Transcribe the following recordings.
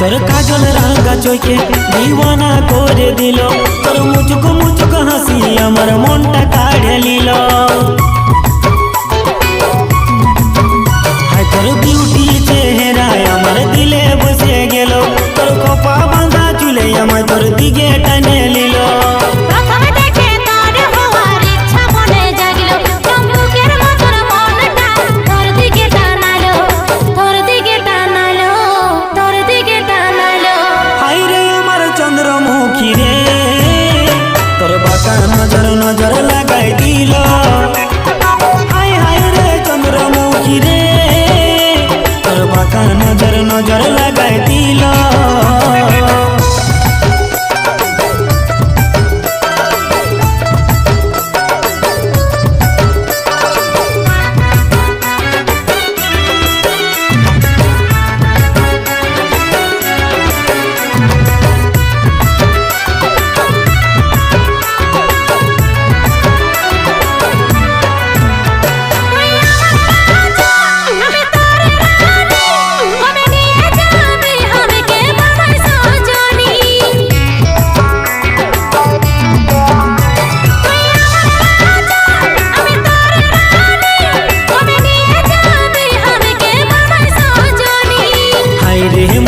তোর কাজল রাঙ্গা চোখে দিওয়ানা করে দিল। তোর মুচুক মুচুক হাসি আমার মনটা কাড়ে নিল। তোর নজর লাগাই দিল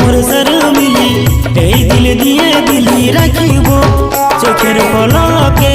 মোর সারা মিলি এই দিল দিয়ে দিলি রাখিব। চোখের পলকে